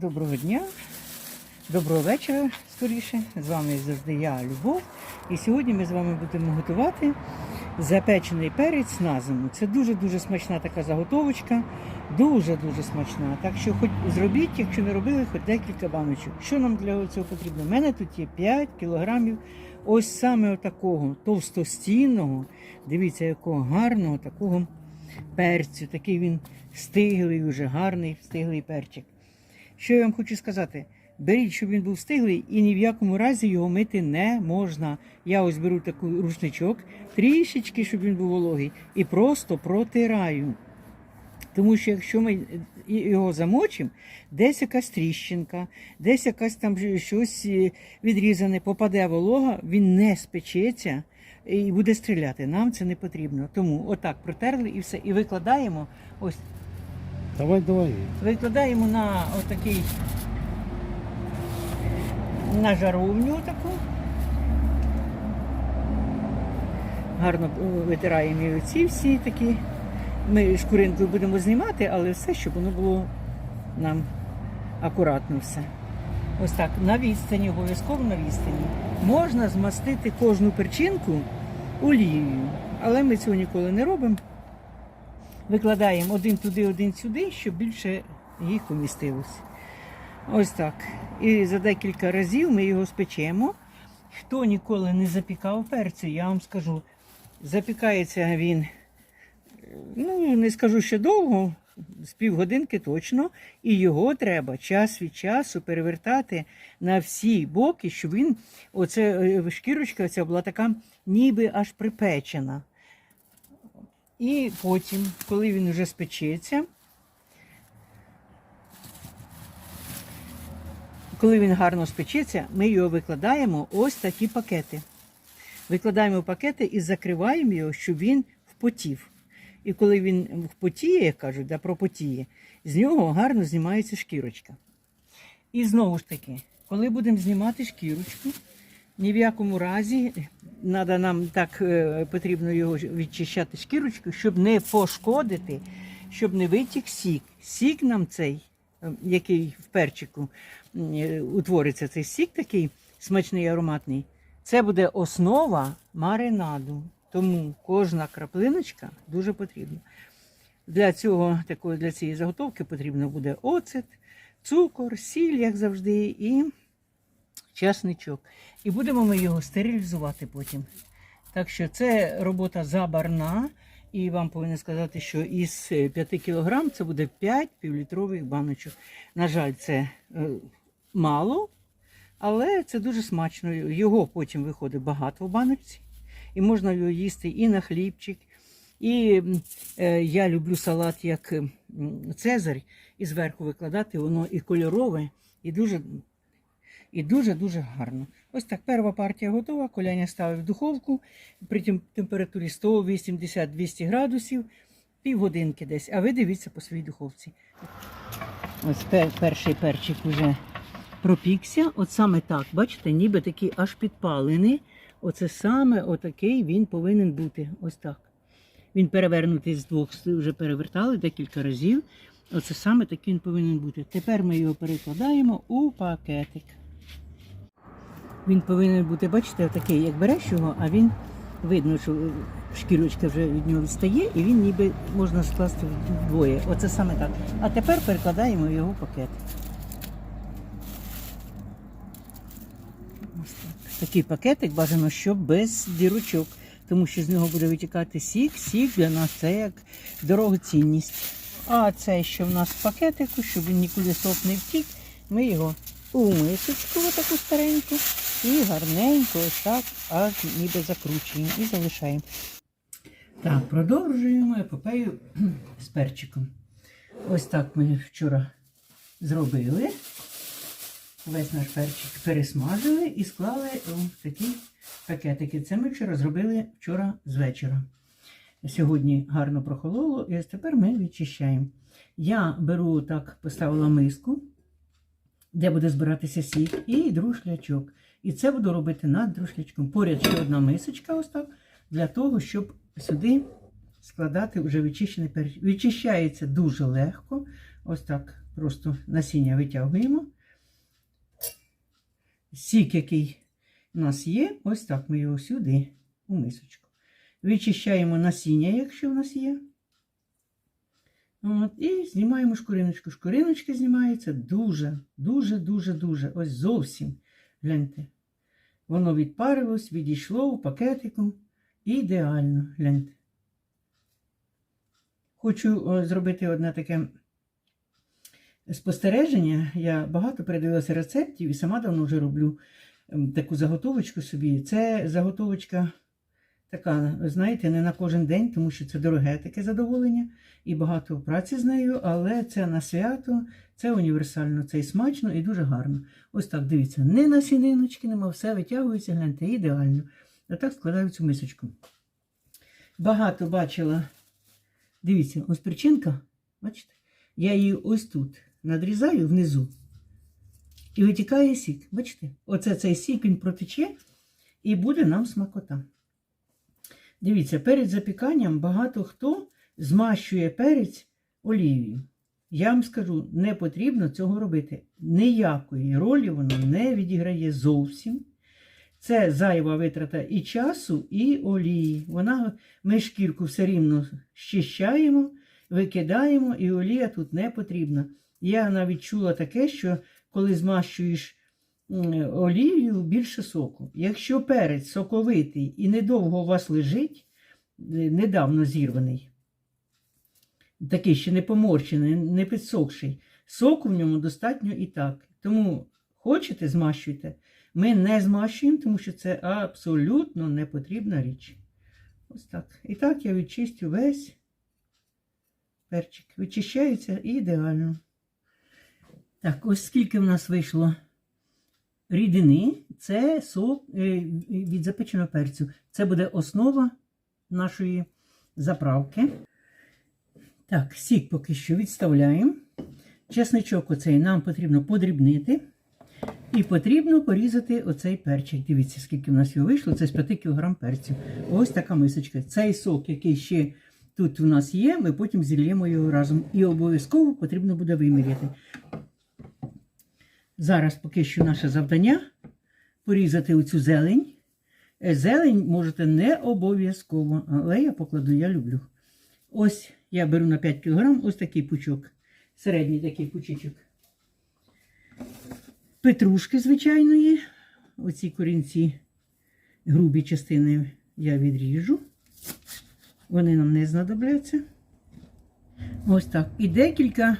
Доброго дня, доброго вечора, скоріше. З вами завжди я, Любов. І сьогодні ми з вами будемо готувати запечений перець на зиму. Це дуже-дуже смачна така заготовочка. Дуже-дуже смачна. Так що хоч зробіть, якщо не робили, хоч декілька баночок. Що нам для цього потрібно? У мене тут є 5 кілограмів ось саме такого товстостінного, дивіться, якого гарного такого перцю. Такий він стиглий, уже гарний стиглий перчик. Що я вам хочу сказати? Беріть, щоб він був стиглий, і ні в якому разі його мити не можна. Я ось беру такий рушничок, трішечки, щоб він був вологий, і просто протираю. Тому що якщо ми його замочимо, десь якась тріщинка, десь якась там щось е, відрізане, попаде волога, він не спечеться і буде стріляти. Нам це не потрібно. Тому отак протерли і все. І викладаємо ось Давай, давай. Викладаємо на отакий на жаровню таку. Гарно е, витираємо і оці всі такі. Ми шкуринкою будемо знімати, але все, щоб воно було нам акуратно все. Ось так, на відстані, обов'язково на відстані. Можна змастити кожну перчинку олією, але ми цього ніколи не робимо. Викладаємо один туди, один сюди, щоб більше їх помістилось. Ось так. І за декілька разів ми його спечемо. Хто ніколи не запікав перцю, я вам скажу, запікається він, ну, не скажу ще довго, з півгодинки точно, і його треба час від часу перевертати на всі боки, щоб він, оце е, шкірочка ця була така, ніби аж припечена. І потім, коли він вже спечеться, коли він гарно спечеться, ми його викладаємо ось такі пакети. Викладаємо пакети і закриваємо його, щоб він впотів. І коли він впотіє, як кажуть, да, пропотіє, з нього гарно знімається шкірочка. І знову ж таки, коли будемо знімати шкірочку, ні в якому разі треба нам так е, потрібно його відчищати шкірочку, щоб не пошкодити, щоб не витік сік. Сік нам цей, е, який в перчику е, утвориться, цей сік такий смачний ароматний, це буде основа маринаду. Тому кожна краплиночка дуже потрібна. Для цього такої, для цієї заготовки потрібно буде оцет, цукор, сіль, як завжди, і часничок. І будемо ми його стерилізувати потім. Так що це робота забарна. І вам повинен сказати, що із 5 кг це буде 5 півлітрових баночок. На жаль, це е, мало, але це дуже смачно. Його потім виходить багато в баночці. І можна його їсти і на хлібчик. І е, я люблю салат як Цезарь, і зверху викладати воно і кольорове, і дуже і дуже-дуже гарно. Ось так, перша партія готова. Коляня ставив в духовку при температурі 180-200 градусів, півгодинки десь. А ви дивіться по своїй духовці. Ось пер- перший перчик вже пропікся. От саме так, бачите, ніби такий аж підпалений. Оце саме отакий він повинен бути. Ось так. Він перевернутий з двох вже перевертали декілька разів. Оце саме такий він повинен бути. Тепер ми його перекладаємо у пакетик. Він повинен бути, бачите, такий, як береш його, а він видно, що шкірочка вже від нього відстає, і він ніби можна скласти вдвоє. Оце саме так. А тепер перекладаємо його в пакет. Такий пакетик бажано, щоб без дірочок, тому що з нього буде витікати сік. Сік для нас це як дорогоцінність. А це, що в нас в пакетику, щоб він нікуди сок не втік, ми його у мисочку таку стареньку і гарненько ось так аж ніби закручуємо і залишаємо. Так, продовжуємо епопею з перчиком. Ось так ми вчора зробили. Весь наш перчик пересмажили і склали у такі пакетики. Це ми вчора зробили вчора з вечора. Сьогодні гарно прохололо, і ось тепер ми відчищаємо. Я беру так, поставила миску, де буде збиратися сік, і друшлячок. І це буду робити над друшлячком. Поряд ще одна мисочка, ось так, для того, щоб сюди складати вже відчищений перчик. Відчищається дуже легко. Ось так просто насіння витягуємо. Сік, який у нас є, ось так ми його сюди, у мисочку. Вичищаємо насіння, якщо в нас є. От, і знімаємо шкуриночку. Шкуриночка знімається дуже, дуже, дуже, дуже. Ось зовсім. Гляньте. Воно відпарилось, відійшло у пакетику. Ідеально, гляньте. Хочу о, зробити одне таке спостереження. Я багато передивилася рецептів і сама давно вже роблю ем, таку заготовочку собі. Це заготовочка така, знаєте, не на кожен день, тому що це дороге таке задоволення і багато праці з нею, але це на свято, це універсально, це і смачно, і дуже гарно. Ось так, дивіться, не на сіниночки, нема, все витягується, гляньте, ідеально. Отак складаю цю мисочку. Багато бачила. Дивіться, ось причинка, бачите? Я її ось тут надрізаю внизу. І витікає сік. Бачите? Оце цей сік він протече і буде нам смакота. Дивіться, перед запіканням багато хто змащує перець олією. Я вам скажу, не потрібно цього робити. Ніякої ролі воно не відіграє зовсім. Це зайва витрата і часу, і олії. Вона, ми шкірку все рівно щищаємо, викидаємо, і олія тут не потрібна. Я навіть чула таке, що коли змащуєш олією, більше соку. Якщо перець соковитий і недовго у вас лежить, е, недавно зірваний, такий ще не поморщений, не підсохший, соку в ньому достатньо і так. Тому хочете, змащуйте. Ми не змащуємо, тому що це абсолютно не потрібна річ. Ось так. І так я відчистю весь перчик. Вичищається ідеально. Так, ось скільки в нас вийшло рідини. Це сок е, від запеченого перцю. Це буде основа нашої заправки. Так, сік поки що відставляємо. Чесничок оцей нам потрібно подрібнити. І потрібно порізати оцей перчик. Дивіться, скільки в нас його вийшло. Це з 5 кг перцю. Ось така мисочка. Цей сок, який ще тут у нас є, ми потім зільємо його разом. І обов'язково потрібно буде виміряти. Зараз поки що наше завдання порізати оцю зелень. Е, Зелень можете не обов'язково, але я покладу, я люблю. Ось я беру на 5 кг ось такий пучок. Середній такий пучечок. Петрушки звичайної. Оці корінці, грубі частини я відріжу. Вони нам не знадобляться. Ось так. І декілька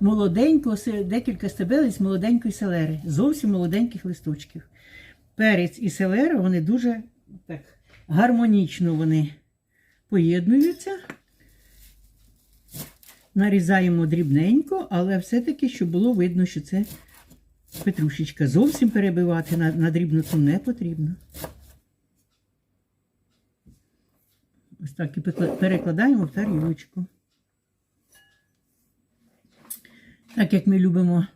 молоденького, декілька стебелець молоденької селери, зовсім молоденьких листочків. Перець і селера, вони дуже так гармонічно вони поєднуються. Нарізаємо дрібненько, але все-таки, щоб було видно, що це петрушечка. Зовсім перебивати на, на дрібноту не потрібно. Ось так і перекладаємо в тарілочку. Так як ми любимо,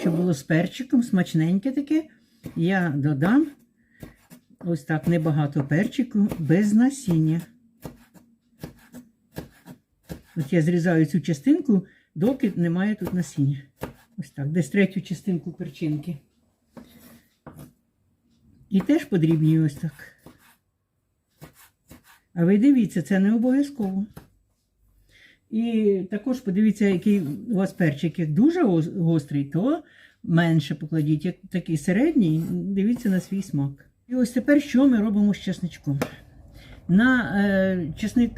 щоб було з перчиком, смачненьке таке, я додам ось так небагато перчику без насіння. От я зрізаю цю частинку, доки немає тут насіння. Ось так, десь третю частинку перчинки. І теж подрібнюю ось так. А ви дивіться, це не обов'язково. І також подивіться, який у вас перчик. Як дуже гострий, то менше покладіть. Як такий середній, дивіться на свій смак. І ось тепер що ми робимо з чесничком? На е, чесник,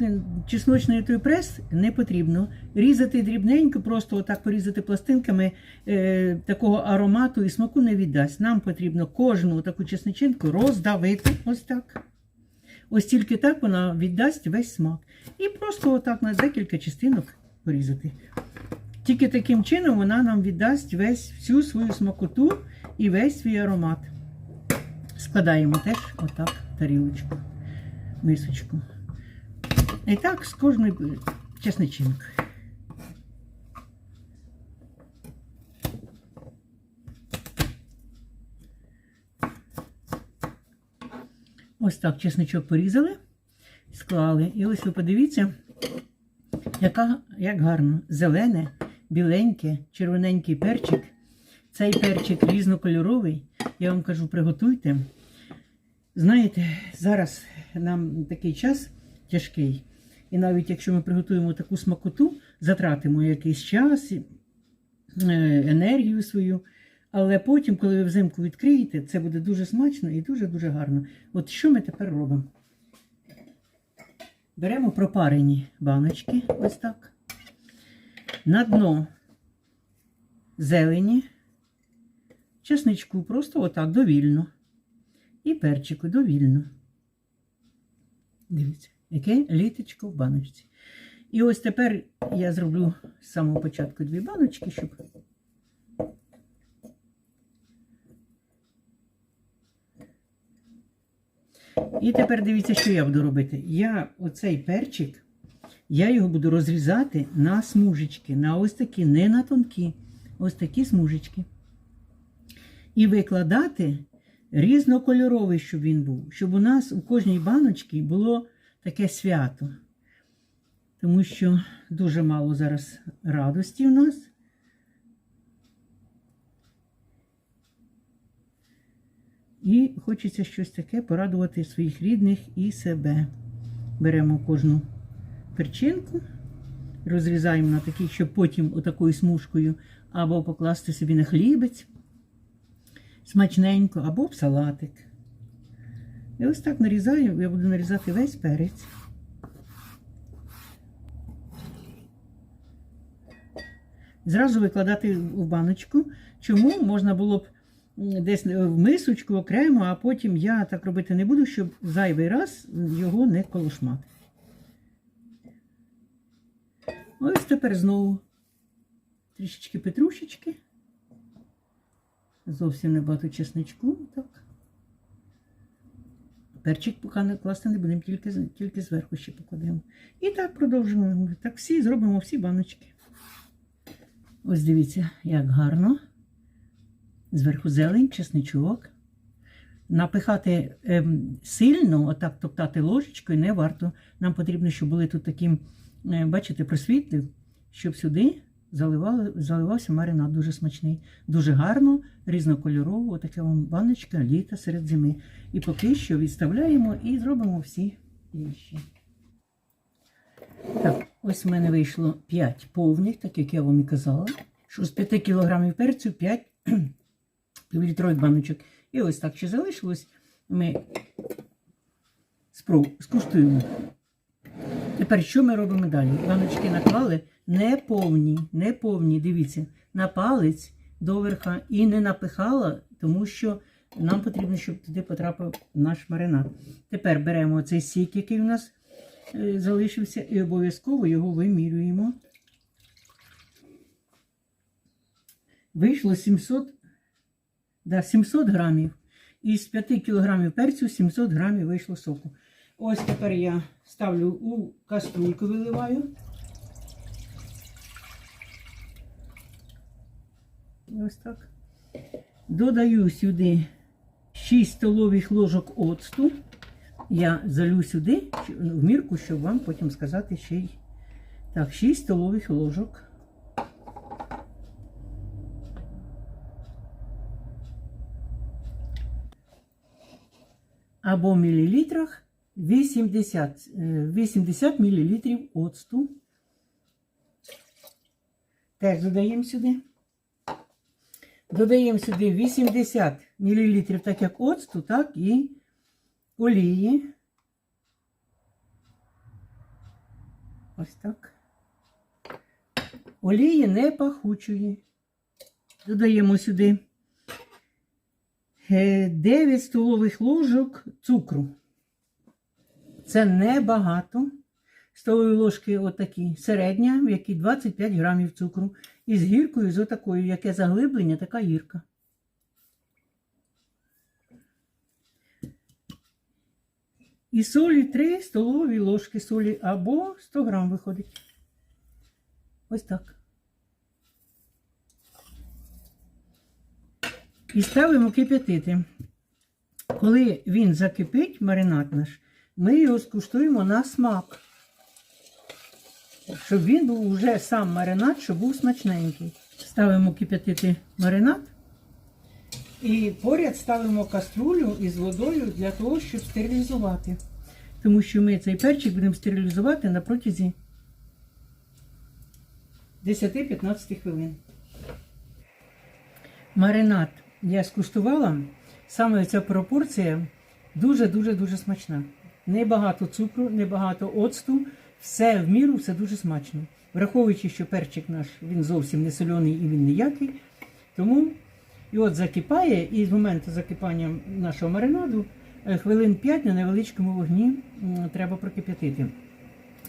чесночний той прес не потрібно різати дрібненько, просто отак порізати пластинками е, такого аромату і смаку не віддасть. Нам потрібно кожну таку чесничинку роздавити. Ось так. Ось тільки так вона віддасть весь смак. І просто отак на декілька частинок порізати. Тільки таким чином вона нам віддасть весь всю свою смакоту і весь свій аромат. Складаємо теж отак тарілочку, мисочку. І так з кожної чесничинкою. Ось так чесничок порізали, склали. І ось ви подивіться, Яка, як гарно, зелене, біленьке, червоненький перчик. Цей перчик різнокольоровий. Я вам кажу, приготуйте. Знаєте, зараз нам такий час тяжкий. І навіть якщо ми приготуємо таку смакоту, затратимо якийсь час, е, енергію свою. Але потім, коли ви взимку відкриєте, це буде дуже смачно і дуже-дуже гарно. От що ми тепер робимо? Беремо пропарені баночки, ось так. На дно зелені, чесничку просто отак довільно. І перчику довільно. Дивіться, яке літочко в баночці. І ось тепер я зроблю з самого початку дві баночки, щоб. І тепер дивіться, що я буду робити. Я оцей перчик, я його буду розрізати на смужечки, на ось такі, не на тонкі, ось такі смужечки. І викладати різнокольоровий, щоб він був, щоб у нас у кожній баночці було таке свято. Тому що дуже мало зараз радості у нас. І хочеться щось таке порадувати своїх рідних і себе. Беремо кожну перчинку, розрізаємо на такі, щоб потім отакою смужкою або покласти собі на хлібець смачненько, або в салатик. І ось так нарізаю, я буду нарізати весь перець. Зразу викладати в баночку. Чому можна було б десь в мисочку окремо, а потім я так робити не буду, щоб зайвий раз його не колошмати. Ось тепер знову трішечки петрушечки. Зовсім небагато чесничку. Так. Перчик поки не класти не будемо, тільки, тільки зверху ще покладемо. І так продовжуємо. Так всі зробимо всі баночки. Ось дивіться, як гарно. Зверху зелень, чесничок. Напихати ем, сильно, отак топтати ложечкою не варто. Нам потрібно, щоб були тут такі, е, бачите, просвітли, щоб сюди заливали, заливався маринад дуже смачний. Дуже гарно, різнокольорово, отаке вам баночка літа серед зими. І поки що відставляємо і зробимо всі інші. Так, ось в мене вийшло 5 повних, так як я вам і казала. Що з 5 кілограмів перцю 5 півлітрових баночок. І ось так ще залишилось. Ми спроб... скуштуємо. Тепер що ми робимо далі? Баночки наклали не повні, не повні, дивіться, на палець доверха і не напихала, тому що нам потрібно, щоб туди потрапив наш маринад. Тепер беремо цей сік, який у нас е, залишився, і обов'язково його вимірюємо. Вийшло 700, да, 700 грамів. Із 5 кілограмів перцю 700 грамів вийшло соку. Ось тепер я ставлю у каструльку, виливаю. Ось так. Додаю сюди 6 столових ложок оцту. Я залю сюди в мірку, щоб вам потім сказати ще й. Так, 6 столових ложок. Або в мілілітрах 80, е, 80 мілілітрів оцту. Теж додаємо сюди. Додаємо сюди 80 мл, так як оцту, так і олії. Ось так. Олії не пахучої. Додаємо сюди 9 столових ложок цукру. Це небагато. Столові ложки отакі, середня, в якій 25 грамів цукру. І з гіркою, з отакою, яке заглиблення, така гірка. І солі 3 столові ложки солі або 100 грам виходить. Ось так. І ставимо кип'ятити. Коли він закипить, маринад наш, ми його скуштуємо на смак. щоб він був вже сам маринад, щоб був смачненький. Ставимо кип'ятити маринад. І поряд ставимо каструлю із водою для того, щоб стерилізувати. Тому що ми цей перчик будемо стерилізувати на протязі 10-15 хвилин. Маринад я скуштувала. Саме ця пропорція дуже-дуже-дуже смачна. Небагато цукру, небагато оцту, все в міру, все дуже смачно. Враховуючи, що перчик наш він зовсім не соляний і він ніякий. Тому і от закипає, і з моменту закипання нашого маринаду е, хвилин 5 на невеличкому вогні треба прокип'ятити.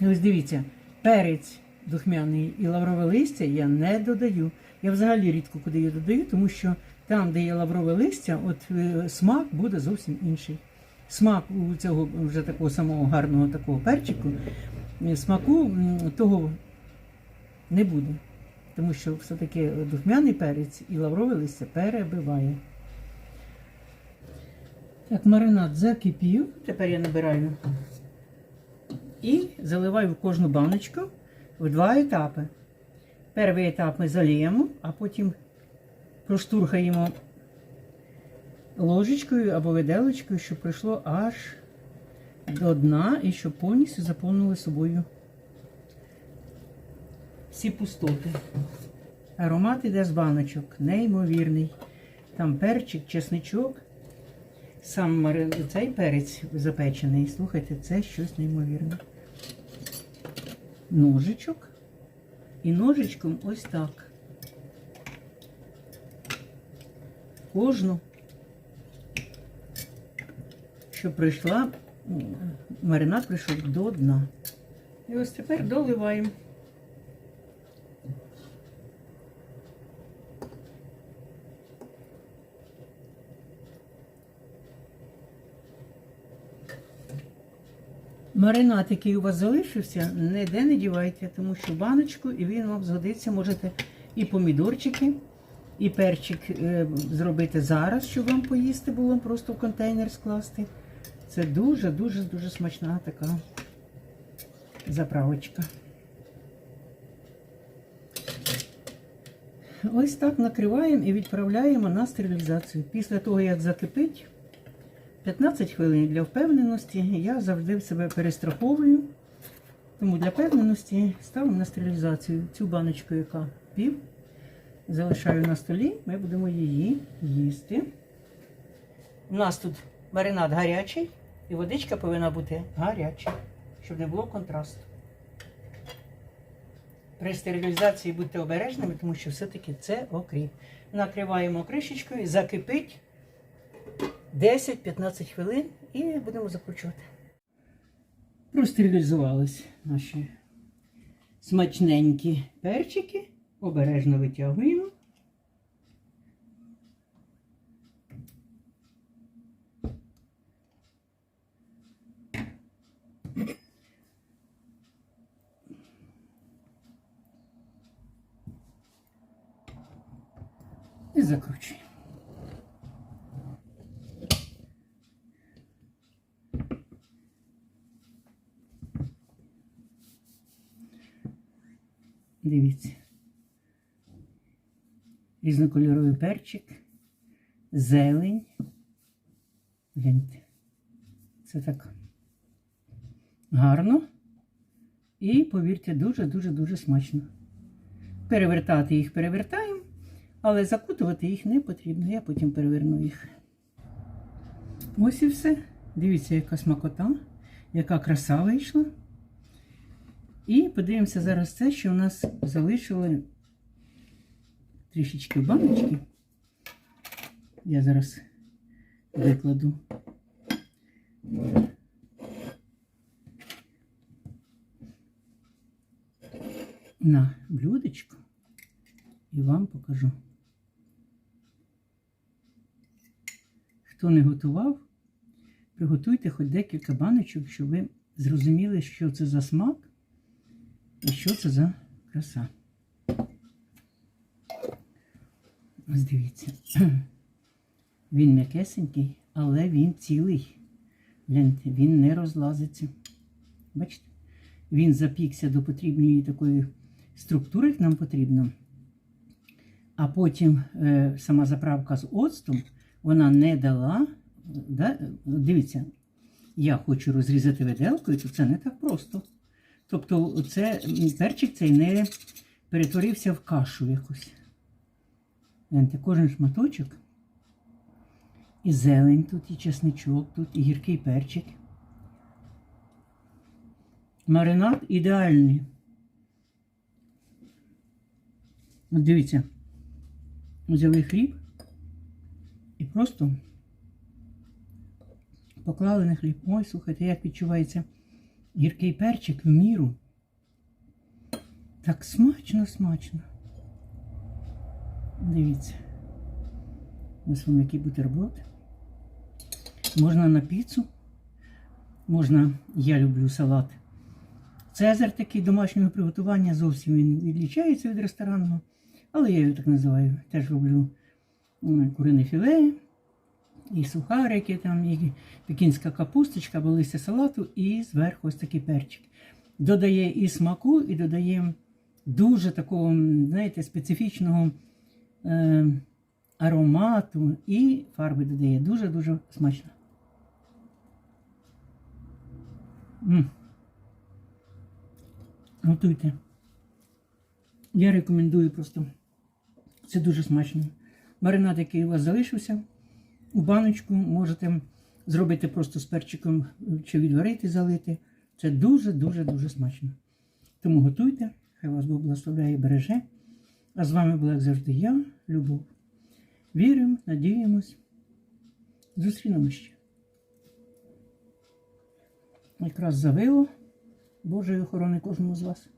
І ось дивіться, перець духмяний і лаврове листя я не додаю. Я взагалі рідко куди її додаю, тому що там, де є лаврове листя, от е, смак буде зовсім інший. Смак у цього вже такого самого гарного такого перчику, е, смаку того не буде. Тому що все-таки духмяний перець і лаврове листя перебиває. Так, маринад закипів. Тепер я набираю і заливаю в кожну баночку в два етапи. Перший етап ми заліємо, а потім проштурхаємо ложечкою або виделочкою, щоб прийшло аж до дна і щоб повністю заповнили собою всі пустоти. Аромат іде з баночок, неймовірний. Там перчик, чесничок. Сам марин... цей перець запечений. Слухайте, це щось неймовірне. Ножичок. І ножичком ось так. Кожну, щоб прийшла, маринад прийшов до дна. І ось тепер доливаємо. Маринад, який у вас залишився, ніде не дівайте, тому що баночку і він вам згодиться. Можете і помідорчики, і перчик е, зробити зараз, щоб вам поїсти було, просто в контейнер скласти. Це дуже-дуже дуже смачна така заправочка. Ось так накриваємо і відправляємо на стерилізацію. Після того, як закипить, 15 хвилин для впевненості я завжди себе перестраховую. Тому для впевненості ставимо на стерилізацію цю баночку, яка пів. Залишаю на столі, ми будемо її їсти. У нас тут маринад гарячий, і водичка повинна бути гаряча, щоб не було контрасту. При стерилізації будьте обережними, тому що все-таки це окріп. Накриваємо кришечкою, закипить 10-15 хвилин і будемо закручувати. Простерилізувались наші смачненькі перчики. Обережно витягуємо. І закручуємо. Дивіться. Різнокольоровий перчик, зелень. Гляньте. Це так гарно. І, повірте, дуже-дуже-дуже смачно. Перевертати їх перевертаємо, але закутувати їх не потрібно. Я потім переверну їх. Ось і все. Дивіться, яка смакота, яка краса вийшла. І подивимося зараз це, що у нас залишили трішечки баночки. Я зараз викладу. На блюдечко і вам покажу. Хто не готував, приготуйте хоч декілька баночок, щоб ви зрозуміли, що це за смак і що це за краса. Ось дивіться. Він м'якесенький, але він цілий. Гляньте, він не розлазиться. Бачите? він запікся до потрібної такої структури, як нам потрібно. А потім е, сама заправка з оцтом вона не дала. Да? Дивіться, я хочу розрізати виделкою, то це не так просто. Тобто, це перчик цей не перетворився в кашу якусь. Гляньте, кожен шматочок. І зелень тут, і чесничок тут, і гіркий перчик. Маринад ідеальний. От дивіться, взяли хліб і просто поклали на хліб. Ой, слухайте, як відчувається гіркий перчик в міру. Так смачно, смачно. Дивіться. Ось вам який бутерброд. Можна на піцу. Можна, я люблю салат. Цезар такий домашнього приготування зовсім він відлічається від ресторанного. Але я його так називаю. Теж роблю м, курине філе, і сухарики, там, і пекінська капусточка, або листя салату, і зверху ось такий перчик. Додає і смаку, і додає дуже такого, знаєте, специфічного аромату і фарби додає. Дуже-дуже смачно. Готуйте. Я рекомендую просто. Це дуже смачно. Маринад, який у вас залишився, у баночку можете зробити просто з перчиком чи відварити, залити. Це дуже-дуже-дуже смачно. Тому готуйте, хай вас Бог благословляє і береже. А з вами була, як завжди, я, Любов. Віримо, надіємось. Зустрінемось ще. Якраз завило Божої охорони кожному з вас.